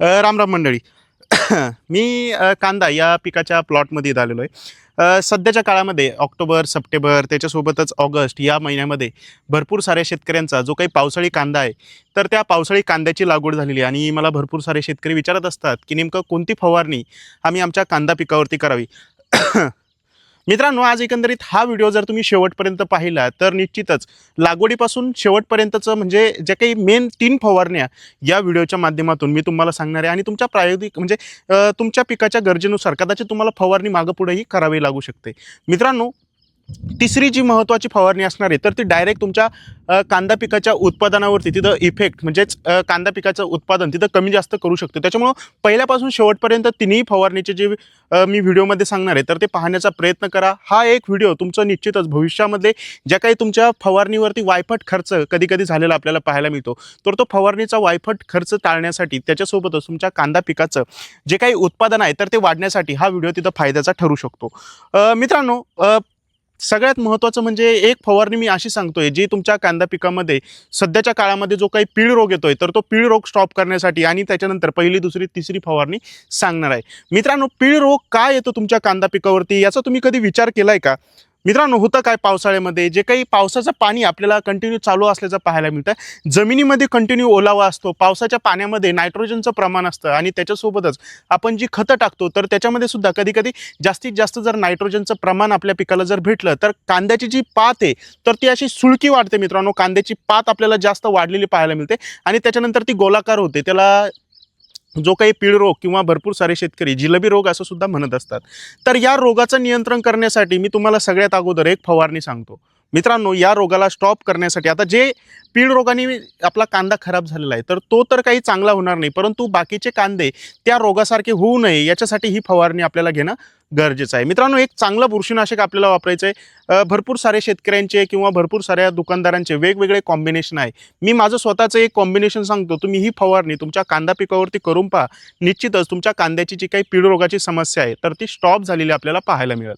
राम राम मंडळी. मी कांदा या पिकाच्या प्लॉटमध्ये इथं आलेलो आहे सध्याच्या काळामध्ये ऑक्टोबर सप्टेंबर त्याच्यासोबतच ऑगस्ट या महिन्यामध्ये भरपूर साऱ्या शेतकऱ्यांचा जो काही पावसाळी कांदा आहे तर त्या पावसाळी कांद्याची लागवड झालेली आहे. आणि मला भरपूर सारे शेतकरी विचारत असतात की नेमकं कोणती फवारणी आम्ही आमच्या कांदा पिकावरती करावी? मित्रांनो आज एकंदरीत हा व्हिडिओ जर तुम्ही शेवटपर्यंत पाहिला तर निश्चितच लागवडीपासून शेवटपर्यंतचं म्हणजे ज्या काही मेन तीन फवारण्या या व्हिडिओच्या माध्यमातून मी तुम्हाला सांगणार आहे. आणि तुमच्या प्रायोगिक म्हणजे तुमच्या पिकाच्या गरजेनुसार कदाचित तुम्हाला फवारणी मागं पुढेही करावी लागू शकते. मित्रांनो तिसरी जी महत्त्वाची फवारणी असणार आहे तर ती डायरेक्ट तुमच्या कांदा पिकाच्या उत्पादनावरती तिथं इफेक्ट म्हणजेच कांदा पिकाचं उत्पादन तिथं कमी जास्त करू शकते. त्याच्यामुळं पहिल्यापासून शेवटपर्यंत तिन्ही फवारणीचे जे मी व्हिडिओमध्ये सांगणार आहे तर ते पाहण्याचा प्रयत्न करा. हा एक व्हिडिओ तुमचं निश्चितच भविष्यामध्ये ज्या काही तुमच्या फवारणीवरती वायफट खर्च कधी कधी झालेला आपल्याला पाहायला मिळतो तर तो फवारणीचा वायफट खर्च टाळण्यासाठी त्याच्यासोबतच तुमच्या कांदा पिकाचं जे काही उत्पादन आहे तर ते वाढण्यासाठी हा व्हिडिओ तिथं फायद्याचा ठरू शकतो. मित्रांनो सगळ्यात महत्त्वाचं म्हणजे एक फवारणी मी अशी सांगतोय जी तुमच्या कांदा पिकामध्ये सध्याच्या काळामध्ये जो काही पीळ रोग येतोय तर तो पीळ रोग स्टॉप करण्यासाठी आणि त्याच्यानंतर पहिली दुसरी तिसरी फवारणी सांगणार आहे. मित्रांनो पीळ रोग काय येतो तुमच्या कांदा पिकावरती? याचा तुम्ही कधी विचार केलाय का? मित्रांनो होतं काय पावसाळ्यामध्ये? जे काही पावसाचं पाणी आपल्याला कंटिन्यू चालू असल्याचं पाहायला मिळतं जमिनीमध्ये कंटिन्यू ओलावा असतो पावसाच्या पाण्यामध्ये नायट्रोजनचं प्रमाण असतं आणि त्याच्यासोबतच आपण जी खतं टाकतो तर त्याच्यामध्ये सुद्धा कधी कधी जास्तीत जास्त जर नायट्रोजनचं प्रमाण आपल्या पिकाला जर भेटलं तर कांद्याची जी पात आहे तर ती अशी सुळकी वाढते मित्रांनो. कांद्याची पात आपल्याला जास्त वाढलेली पाहायला मिळते आणि त्याच्यानंतर ती गोलाकार होते. त्याला जो काही पीळ रोग किंवा भरपूर सारे शेतकरी जिलबी रोग असं सुद्धा म्हणत असतात. तर या रोगाचं नियंत्रण करण्यासाठी मी तुम्हाला सगळ्यात अगोदर एक फवारणी सांगतो. मित्रांनो या रोगाला स्टॉप करण्यासाठी आता जे पीळ रोगाने आपला कांदा खराब झालेला आहे तर तो तर काही चांगला होणार नाही परंतु बाकीचे कांदे त्या रोगासारखे होऊ नये याच्यासाठी ही फवारणी आपल्याला घेणं गरजेचं आहे. मित्रांनो एक चांगलं बुरशीनाशक आपल्याला वापरायचं आहे भरपूर सारे शेतकऱ्यांचे किंवा भरपूर साऱ्या दुकानदारांचे वेगवेगळे कॉम्बिनेशन आहे. मी माझं स्वतःचं एक कॉम्बिनेशन सांगतो. तुम्ही ही फवारणी तुमच्या कांदा पिकावरती करून पहा. निश्चितच तुमच्या कांद्याची जी काही पीळ रोगाची समस्या आहे तर ती स्टॉप झालेली आपल्याला पाहायला मिळेल.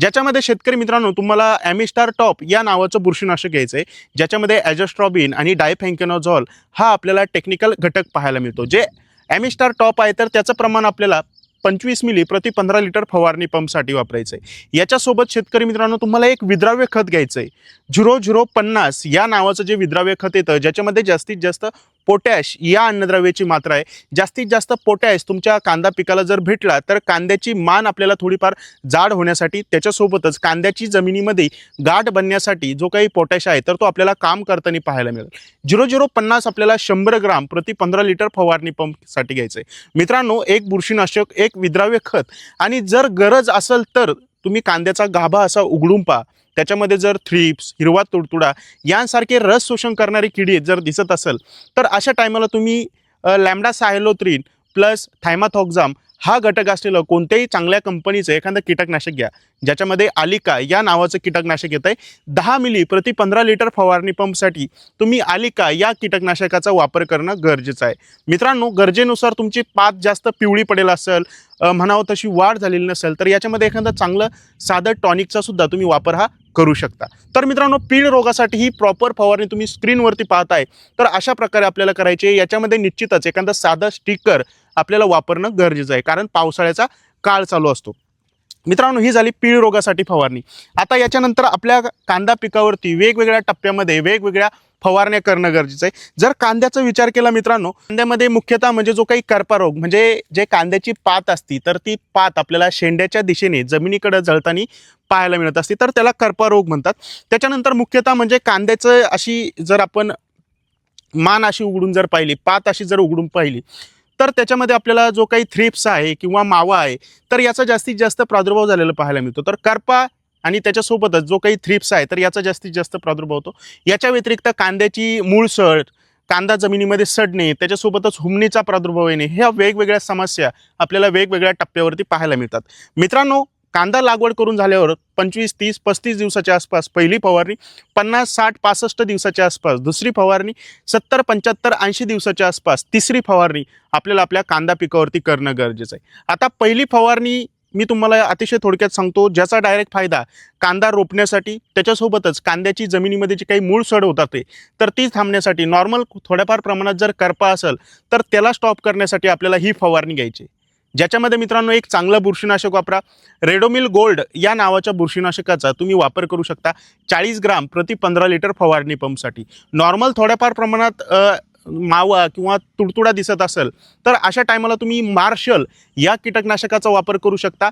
ज्याच्यामध्ये शेतकरी मित्रांनो तुम्हाला ॲमिस्टार टॉप या नावाचं बुरशीनाशक घ्यायचं आहे ज्याच्यामध्ये ॲजस्ट्रॉबिन आणि डायफँकेनॉझॉल हा आपल्याला टेक्निकल घटक पाहायला मिळतो. जे ॲमिस्टार टॉप आहे तर त्याचं प्रमाण आपल्याला पंचवीस मिली प्रति पंधरा लिटर फवारणी पंपसाठी वापरायचं आहे याच्यासोबत शेतकरी मित्रांनो तुम्हाला एक विद्राव्य खत घ्यायचं आहे झिरो झिरो पन्नास या नावाचं जे विद्राव्य खत येतं ज्याच्यामध्ये जास्तीत जास्त पोटॅश या अन्नद्रव्याची मात्रा आहे. जास्तीत जास्त पोटॅश तुमच्या कांदा पिकाला जर भेटला तर कांद्याची मान आपल्याला थोडीफार जाड होण्यासाठी त्याच्यासोबतच कांद्याची जमिनीमध्ये गाठ बनण्यासाठी जो काही पोटॅश आहे तर तो आपल्याला काम करताना पाहायला मिळेल. झिरो झिरो पन्नास आपल्याला शंभर ग्राम प्रति पंधरा लिटर फवारणी पंपसाठी घ्यायचं आहे. मित्रांनो एक बुरशीनाशक एक विद्राव्य खत. आणि जर गरज असेल तर तुम्ही कांद्याचा गाभा असा उघडून पहा. त्याच्यामध्ये जर थ्रिप्स हिरवा तुडतुडा यांसारखे रस शोषण करणारी किडी जर दिसत असेल तर अशा टायमाला तुम्ही लॅमडा सायलोत्रीन प्लस थायमाथॉक्झाम हा घटक असलेलं कोणत्याही चांगल्या कंपनीचं एखादं कीटकनाशक घ्या. ज्याच्यामध्ये आलिका या नावाचं कीटकनाशक येतं आहे दहा मिली प्रति पंधरा लिटर फवारणी पंपसाठी तुम्ही आलिका या कीटकनाशकाचा वापर करणं गरजेचं आहे. मित्रांनो गरजेनुसार तुमची पात जास्त पिवळी पडेल असेल म्हणावं तशी वाढ झालेली नसेल तर याच्यामध्ये एखादं चांगलं साधं टॉनिकचा सुद्धा तुम्ही वापर हा करू शकता. तर मित्रांनो पीळ रोगासाठी ही प्रॉपर फवारणी तुम्ही स्क्रीनवरती पाहताय. तर अशा प्रकारे आपल्याला करायची आहे. याच्यामध्ये निश्चितच एखादं साधं स्टिकर आपल्याला वापरणं गरजेचं आहे. कारण पावसाळ्याचा काळ चालू असतो. मित्रांनो ही झाली पीळ रोगासाठी फवारणी. आता याच्यानंतर आपल्या कांदा पिकावरती वेगवेगळ्या टप्प्यामध्ये वेगवेगळ्या फवारण्या करणं गरजेचं आहे. जर कांद्याचा विचार केला मित्रांनो कांद्यामध्ये मुख्यतः म्हणजे जो काही करपा रोग म्हणजे जे कांद्याची पात असती तर ती पात आपल्याला शेंड्याच्या दिशेने जमिनीकडे जळताना पाहायला मिळत असते तर त्याला करपा रोग म्हणतात. त्याच्यानंतर मुख्यतः म्हणजे कांद्याचं अशी जर आपण मान अशी उघडून जर पाहिली पात अशी जर उघडून पाहिली तर त्याच्यामध्ये आपल्याला जो काही थ्रिप्स आहे किंवा मावा आहे तर याचा जास्तीत जास्त प्रादुर्भाव झालेला पाहायला मिळतो. तर करपा आणि त्याच्यासोबतच जो काही थ्रिप्स आहे तर याचा जास्तीत जास्त प्रादुर्भाव होतो. याच्या व्यतिरिक्त कांद्याची मूळसळ कांदा जमिनीमध्ये सडणे त्याच्यासोबतच हुमणीचा प्रादुर्भाव येणे ह्या वेगवेगळ्या समस्या आपल्याला वेगवेगळ्या टप्प्यावरती पाहायला मिळतात. मित्रांनो कांदा लागवड करून झाल्यावर पंचवीस तीस पस्तीस दिवसाच्या आसपास पहिली फवारणी पन्नास साठ पासष्ट दिवसाच्या आसपास दुसरी फवारणी सत्तर पंच्याहत्तर ऐंशी दिवसाच्या आसपास तिसरी फवारणी आपल्याला आपल्या कांदा पिकावरती करणं गरजेचं आहे. आता पहिली फवारणी मी तुम्हाला अतिशय थोडक्यात सांगतो ज्याचा डायरेक्ट फायदा कांदा रोपण्यासाठी त्याच्यासोबतच कांद्याची जमिनीमध्ये जी काही मूळ सड होतात ते तर ती थांबण्यासाठी नॉर्मल थोड्याफार प्रमाणात जर करपा असेल तर त्याला स्टॉप करण्यासाठी आपल्याला ही फवारणी घ्यायची ज्याच्यामध्ये मित्रांनो एक चांगलं बुरशीनाशक वापरा. रेडोमिल गोल्ड या नावाच्या बुरशीनाशकाचा तुम्ही वापर करू शकता चाळीस ग्राम प्रति पंधरा लिटर फवारणी पंपसाठी. नॉर्मल थोड्याफार प्रमाणात मावा किंवा तुडतुडा दिसत असेल तर अशा टायमाला तुम्ही मार्शल या कीटकनाशकाचा वापर करू शकता.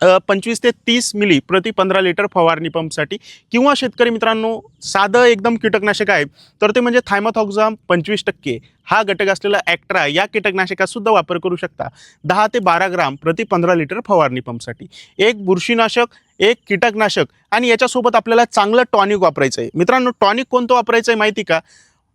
पंचवीस ते तीस मिली प्रति पंधरा लिटर फवारणी पंपसाठी. किंवा शेतकरी मित्रांनो साधं एकदम कीटकनाशक आहे तर ते म्हणजे थायमाथॉक्झाम पंचवीस टक्के. हा घटक असलेला ॲक्ट्रा या कीटकनाशकासुद्धा वापर करू शकता. दहा ते बारा ग्राम प्रति पंधरा लिटर फवारणी पंपसाठी. एक बुरशीनाशक एक कीटकनाशक आणि याच्यासोबत आपल्याला चांगलं टॉनिक वापरायचं आहे मित्रांनो टॉनिक कोणतं वापरायचं आहे माहिती का?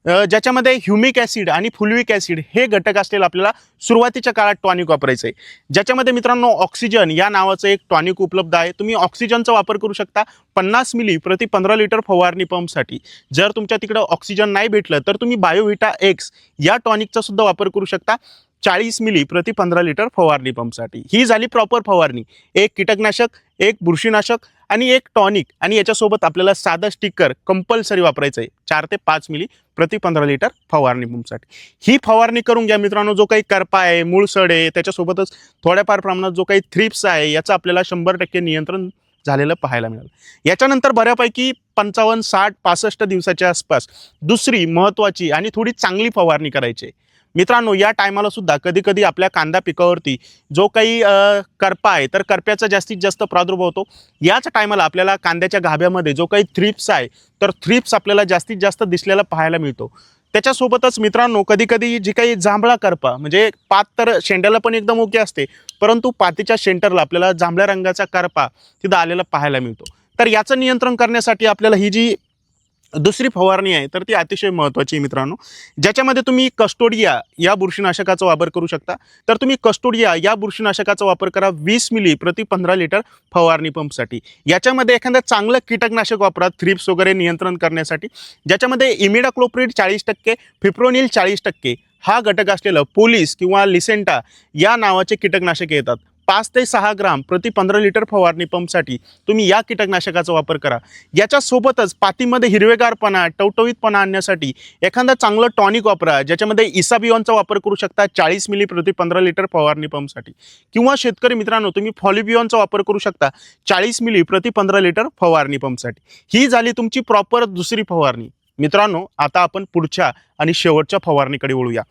ज्याच्यामध्ये ह्युमिक ॲसिड आणि फुलविक ॲसिड हे घटक असलेलं आपल्याला सुरुवातीच्या काळात टॉनिक वापरायचं आहे ज्याच्यामध्ये मित्रांनो ऑक्सिजन या नावाचं एक टॉनिक उपलब्ध आहे. तुम्ही ऑक्सिजनचा वापर करू शकता पन्नास मिली प्रति पंधरा लिटर फवारणी पंपसाठी. जर तुमच्या तिकडं ऑक्सिजन नाही भेटलं तर तुम्ही बायोविटा एक्स या टॉनिकचा सुद्धा वापर करू शकता. चाळीस मिली प्रति पंधरा लिटर फवारणी पंपसाठी. ही झाली प्रॉपर फवारणी. एक कीटकनाशक एक बुरशीनाशक आणि एक टॉनिक आणि याच्यासोबत आपल्याला साधं स्टिकर कंपल्सरी वापरायचं आहे. चार ते पाच मिली प्रति पंधरा लिटर फवारणी पंपसाठी. ही फवारणी करून घ्या मित्रांनो. जो काही करपा आहे मूळसड आहे त्याच्यासोबतच थोड्याफार प्रमाणात जो काही थ्रिप्स आहे याचं आपल्याला शंभर टक्के नियंत्रण झालेलं पाहायला मिळालं. याच्यानंतर बऱ्यापैकी पंचावन्न साठ पासष्ट दिवसाच्या आसपास दुसरी महत्त्वाची आणि थोडी चांगली फवारणी करायची आहे. मित्रांनो या टायमाला सुद्धा कधी कधी आपल्या कांदा पिकावरती जो काही करपा आहे तर करप्याचा जास्तीत जास्त प्रादुर्भाव होतो. याच टायमाला आपल्याला कांद्याच्या गाभ्यामध्ये जो काही थ्रिप्स आहे तर थ्रिप्स आपल्याला जास्तीत जास्त दिसलेला पाहायला मिळतो. त्याच्यासोबतच मित्रांनो कधी कधी जी काही जांभळा करपा म्हणजे पात तर शेंड्याला पण एकदम ओके असते परंतु पातीच्या शेंटरला आपल्याला जांभळ्या रंगाचा करपा तिथं आलेला पाहायला मिळतो. तर याचं नियंत्रण करण्यासाठी आपल्याला ही जी दुसरी फवारणी आहे तर ती अतिशय महत्त्वाची आहे मित्रांनो. ज्याच्यामध्ये तुम्ही कस्टोडिया या बुरशीनाशकाचा वापर करू शकता. तर तुम्ही कस्टोडिया या बुरशीनाशकाचा वापर करा वीस मिली प्रति पंधरा लिटर फवारणी पंपसाठी. याच्यामध्ये एखादं चांगलं कीटकनाशक वापरा थ्रिप्स वगैरे नियंत्रण करण्यासाठी. ज्याच्यामध्ये इमिडाक्लोप्रिड चाळीस टक्के फिप्रोनिल चाळीस टक्के हा घटक असलेलं पोलीस किंवा लिसेंटा या नावाचे कीटकनाशके येतात. पाच ते सहा ग्राम प्रति पंधरा लिटर फवारणी पंपसाठी तुम्ही या कीटकनाशकाचा वापर करा. याच्यासोबतच पातीमध्ये हिरवेगारपणा टवटवीतपणा आणण्यासाठी एखादं चांगलं टॉनिक वापरा ज्याच्यामध्ये इसाबियॉनचा वापर करू शकता चाळीस मिली प्रति पंधरा लिटर फवारणी पंपसाठी. किंवा शेतकरी मित्रांनो तुम्ही फॉलिबियॉनचा वापर करू शकता चाळीस मिली प्रति पंधरा लिटर फवारणी पंपसाठी. ही झाली तुमची प्रॉपर दुसरी फवारणी. मित्रांनो आता आपण पुढच्या आणि शेवटच्या फवारणीकडे वळूया.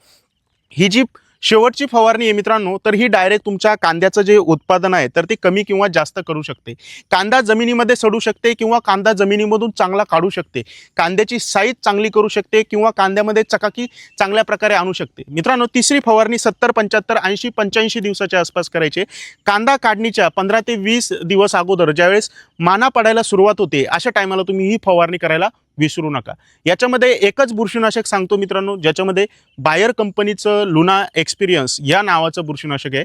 ही जी शेवटची फवारणी आहे मित्रांनो तर ही डायरेक्ट तुमच्या कांद्याचं जे उत्पादन आहे तर ते कमी किंवा जास्त करू शकते. कांदा जमिनीमध्ये सडू शकते किंवा कांदा जमिनीमधून चांगला काढू शकते. कांद्याची साईज चांगली करू शकते किंवा कांद्यामध्ये चकाकी चांगल्या प्रकारे आणू शकते. मित्रांनो तिसरी फवारणी सत्तर पंच्याहत्तर ऐंशी पंच्याऐंशी दिवसाच्या आसपास करायचे. कांदा काढणीच्या पंधरा ते वीस दिवस अगोदर ज्यावेळेस माना पडायला सुरुवात होते अशा टायमाला तुम्ही ही फवारणी करायला विसरू नका. याच्यामध्ये एकच बुरशीनाशक सांगतो मित्रांनो ज्याच्यामध्ये बायर कंपनीचं लुना एक्सपिरियन्स या नावाचं बुरशीनाशक आहे.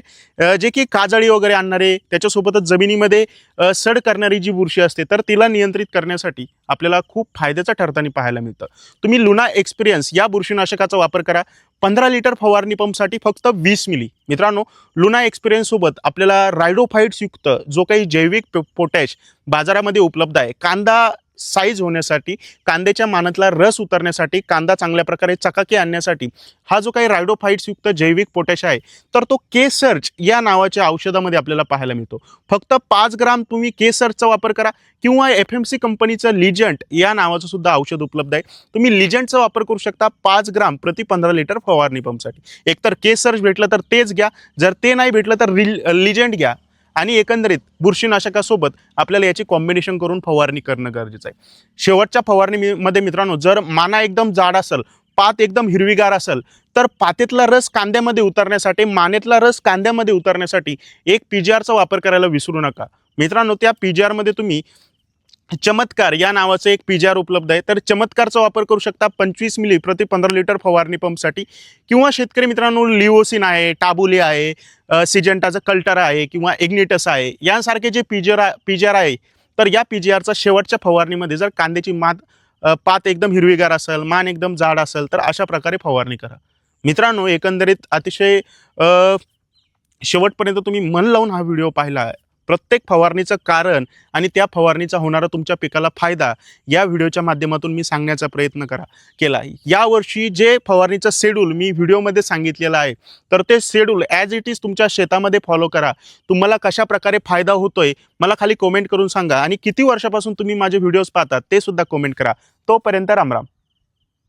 जे की काजळी वगैरे आणणारे त्याच्यासोबतच जमिनीमध्ये सड करणारी जी बुरशी असते तर तिला नियंत्रित करण्यासाठी आपल्याला खूप फायद्याचं ठरताना पाहायला मिळतं. तुम्ही लुना एक्सपिरियन्स या बुरशीनाशकाचा वापर करा. पंधरा लिटर फवारणी पंपसाठी फक्त वीस मिली. मित्रांनो लुना एक्सपिरियन्ससोबत आपल्याला रायडोफाईट्स युक्त जो काही जैविक पो- पोटॅश बाजारामध्ये उपलब्ध आहे. कांदा साईज होण्यासाठी कांद्याच्या मानातला रस उतरण्यासाठी कांदा चांगल्या प्रकारे चकाकी आणण्यासाठी हा जो काही रायडोफाईट्सयुक्त जैविक पोटॅश आहे तर तो केसर्च या नावाच्या औषधामध्ये आपल्याला पाहायला मिळतो. फक्त पाच ग्राम तुम्ही केसर्चचा वापर करा किंवा एफ एम सी कंपनीचं लिजंट या नावाचं सुद्धा औषध उपलब्ध आहे. तुम्ही लिजंटचा वापर करू शकता पाच ग्राम प्रति पंधरा लिटर फवारणी पंपसाठी. एकतर केसर्च भेटलं तर तेच घ्या जर ते नाही भेटलं तर रिल लिजंट घ्या. आणि एकंदरीत बुरशीनाशकासोबत आपल्याला याची कॉम्बिनेशन करून फवारणी करणं गरजेचं आहे. शेवटच्या फवारणी मध्ये मित्रांनो जर माना एकदम जाड असेल पात एकदम हिरवीगार असेल तर पातेतला रस कांद्यामध्ये उतरण्यासाठी मानेतला रस कांद्यामध्ये उतरण्यासाठी एक पी जी आरचा वापर करायला विसरू नका. मित्रांनो त्या पी जी आरमध्ये तुम्ही चमत्कार या नावाचं एक पी जी आर उपलब्ध आहे. तर चमत्कारचा वापर करू शकता पंचवीस मिली प्रति पंधरा लिटर फवारणी पंपसाठी. किंवा शेतकरी मित्रांनो लिओसिन आहे टाबुली आहे सिजेंटाचं कल्टर आहे किंवा एग्निटस आहे यांसारखे जे पीजर जी पी जी आर आहे तर या पी जी आरचा शेवटच्या फवारणीमध्ये जर कांद्याची मात पात एकदम हिरवीगार असेल मान एकदम जाड असेल तर अशा प्रकारे फवारणी करा. मित्रांनो एकंदरीत अतिशय शेवटपर्यंत तुम्ही मन लावून हा व्हिडिओ पाहिला प्रत्येक फवारणीचं कारण आणि त्या फवारणीचा होणारा तुमच्या पिकाला फायदा या व्हिडिओच्या माध्यमातून मी सांगण्याचा प्रयत्न करा केला. यावर्षी जे फवारणीचं शेड्यूल मी व्हिडिओमध्ये सांगितलेलं आहे तर ते शेड्यूल ॲज इट इज तुमच्या शेतामध्ये फॉलो करा. तुम्हाला कशा प्रकारे फायदा होतोय मला खाली कमेंट करून सांगा आणि किती वर्षापासून तुम्ही माझे व्हिडिओज पाहतात ते सुद्धा कमेंट करा. तोपर्यंत रामराम